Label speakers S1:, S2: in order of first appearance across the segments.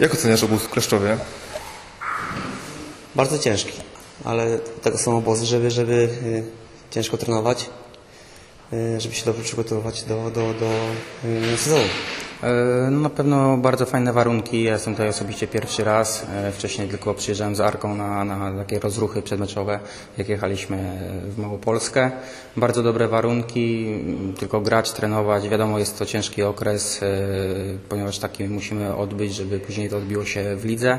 S1: Jak oceniasz obóz w Kleszczowie?
S2: Bardzo ciężki, ale tego są obozy, żeby, żeby y, ciężko trenować, y, żeby się dobrze przygotowywać do, do, do y, sezonu.
S3: E, No na pewno bardzo fajne warunki. Ja jestem tutaj osobiście pierwszy raz. E, Wcześniej tylko przyjeżdżałem z Arką na, na takie rozruchy przedmeczowe, jak jechaliśmy w Małopolskę. Bardzo dobre warunki, m, tylko grać, trenować. Wiadomo, jest to ciężki okres, e, ponieważ taki musimy odbyć, żeby później to odbiło się w lidze.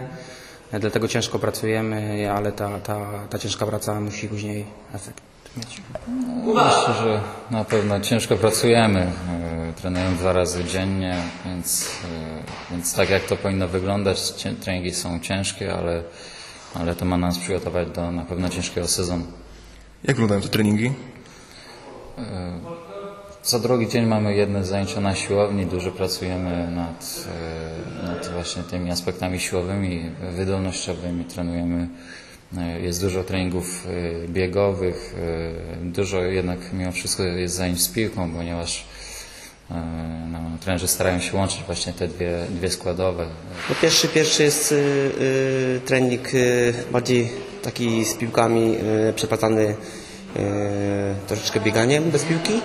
S3: E, Dlatego ciężko pracujemy, ale ta, ta, ta ciężka praca musi później efekt.
S4: Myślę, że na pewno ciężko pracujemy. e, Trenujemy dwa razy dziennie, więc, e, więc tak jak to powinno wyglądać, treningi są ciężkie, ale, ale to ma nas przygotować do na pewno ciężkiego sezonu.
S1: Jak wyglądają te treningi?
S4: Co drugi dzień mamy jedne zajęcia na siłowni, dużo pracujemy nad, e, nad właśnie tymi aspektami siłowymi, wydolnościowymi, trenujemy, e, jest dużo treningów e, biegowych, e, dużo jednak mimo wszystko jest zajęć z piłką, ponieważ e, no, trenerzy starają się łączyć właśnie te dwie, dwie składowe.
S2: No pierwszy, pierwszy jest y, trening y, bardziej taki z piłkami y, troszeczkę bieganiem bez piłki.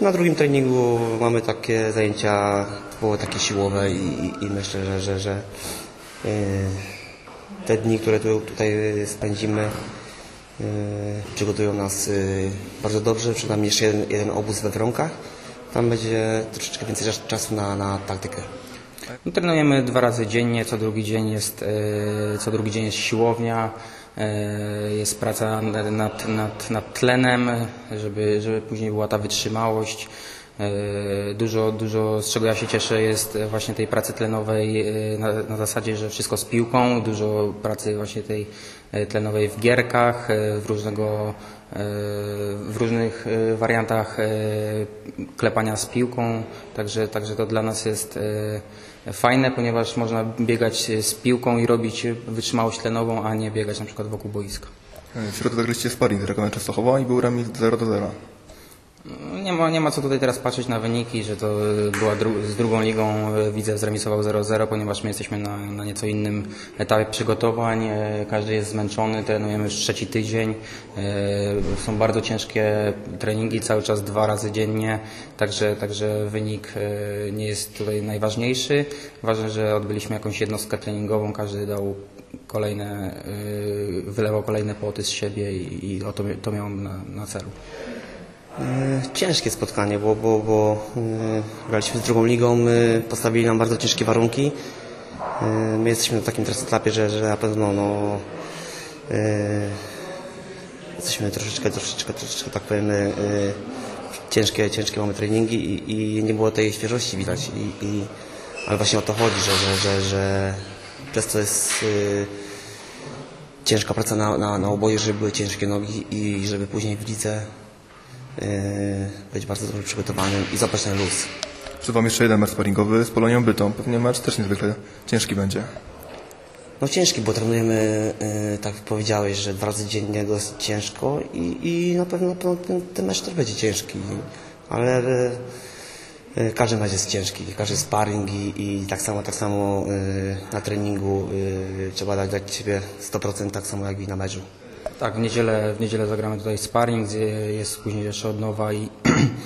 S2: Na drugim treningu mamy takie zajęcia typowo takie siłowe i, i, i myślę, że, że, że te dni, które tu, tutaj spędzimy y, przygotują nas y, bardzo dobrze. Przed nami jeszcze jeden, jeden obóz we Wronkach. Tam będzie troszeczkę więcej czas- czasu na, na taktykę.
S3: No, trenujemy dwa razy dziennie, co drugi dzień jest, co drugi dzień jest siłownia, jest praca nad, nad, nad, nad tlenem, żeby, żeby później była ta wytrzymałość. E, Dużo, dużo, z czego ja się cieszę, jest właśnie tej pracy tlenowej e, na, na zasadzie, że wszystko z piłką, dużo pracy właśnie tej e, tlenowej w gierkach, w różnego, w różnych wariantach klepania z piłką, także, także to dla nas jest fajne, ponieważ można biegać z piłką i robić wytrzymałość tlenową, a nie biegać na przykład wokół boiska.
S1: W środę zagraliście sparring z Rakonem Częstochowa i był remis 0 do 0.
S3: Nie ma, nie ma co tutaj teraz patrzeć na wyniki, że to była dru z drugą ligą e, Widzew zremisował 0-0, ponieważ my jesteśmy na, na nieco innym etapie przygotowań. E, Każdy jest zmęczony, trenujemy już trzeci tydzień. E, Są bardzo ciężkie treningi, cały czas dwa razy dziennie, także, także wynik nie jest tutaj najważniejszy. Ważne, że odbyliśmy jakąś jednostkę treningową, każdy dał kolejne, wylewał kolejne poty z siebie i, i o to, to miałem na, na celu.
S2: E, Ciężkie spotkanie, bo, bo, bo e, graliśmy z drugą ligą, postawili nam bardzo ciężkie warunki. E, My jesteśmy na takim teraz etapie, że, że na pewno no, jesteśmy troszeczkę, troszeczkę, troszeczkę tak powiem, ciężkie, ciężkie mamy treningi i, i nie było tej świeżości widać. I, i, ale właśnie o to chodzi, że, że, że, że przez to jest ciężka praca na, na, na oboje, żeby były ciężkie nogi i żeby później w lidze być bardzo dobrze przygotowanym i zabrać ten luz.
S1: Przed Wam jeszcze jeden mecz sparingowy z Polonią Bytom. Pewnie mecz też niezwykle ciężki będzie.
S2: No ciężki, bo trenujemy, yy, tak jak powiedziałeś, że dwa razy dziennie dosyć ciężko i, i na pewno, na pewno ten, ten mecz też będzie ciężki, ale yy, yy, każdy mecz jest ciężki, każdy sparring i, i tak samo, tak samo yy, na treningu yy, trzeba dać, dać siebie 100% tak samo jak i na meczu.
S3: Tak, w niedzielę, w niedzielę zagramy tutaj sparring, gdzie jest później jeszcze odnowa i,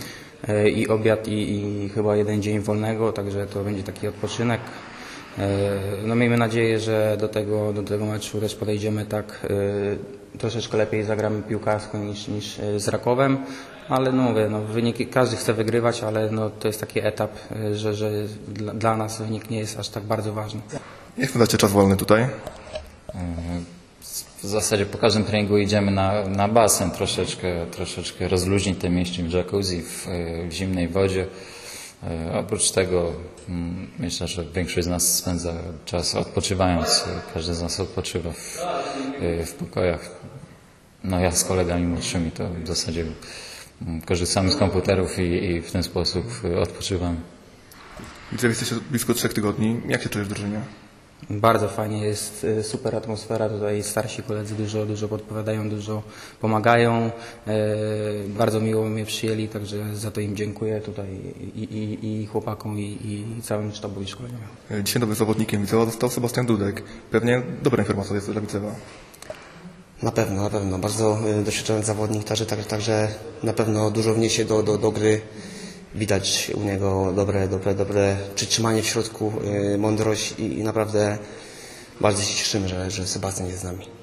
S3: i obiad i, i chyba jeden dzień wolnego, także to będzie taki odpoczynek. E, No miejmy nadzieję, że do tego, do tego meczu też podejdziemy tak e, troszeczkę lepiej zagramy piłkarsko niż, niż e, z Rakowem, ale no mówię, no wyniki, każdy chce wygrywać, ale no to jest taki etap, że, że dla, dla nas wynik nie jest aż tak bardzo ważny.
S1: Jak spędzacie czas wolny tutaj?
S4: W zasadzie po każdym treningu idziemy na, na basen, troszeczkę, troszeczkę rozluźnić te mięśnie w jacuzzi, w, w zimnej wodzie. E, Oprócz tego mm, myślę, że większość z nas spędza czas odpoczywając. Każdy z nas odpoczywa w, e, w pokojach. No ja z kolegami młodszymi to w zasadzie mm, korzystamy z komputerów i, i w ten sposób e, odpoczywamy.
S1: Widzę, że jesteście blisko trzech tygodni. Jak się czujesz w drużynie?
S3: Bardzo fajnie jest, y, super atmosfera tutaj, starsi koledzy dużo, dużo podpowiadają, dużo pomagają. E, Bardzo miło mnie przyjęli, także za to im dziękuję tutaj i, i, i chłopakom i, i całym sztabowi szkoleniowemu.
S1: E, Dzisiaj nowym zawodnikiem Widzewa został Sebastian Dudek. Pewnie dobra informacja jest dla Widzewa.
S2: Na pewno, na pewno. Bardzo y, doświadczony zawodnik, także, także, także na pewno dużo wniesie do, do, do gry. Widać u niego dobre, dobre, dobre przytrzymanie w środku, y, mądrość i, i naprawdę bardzo się cieszymy, że, że Sebastian jest z nami.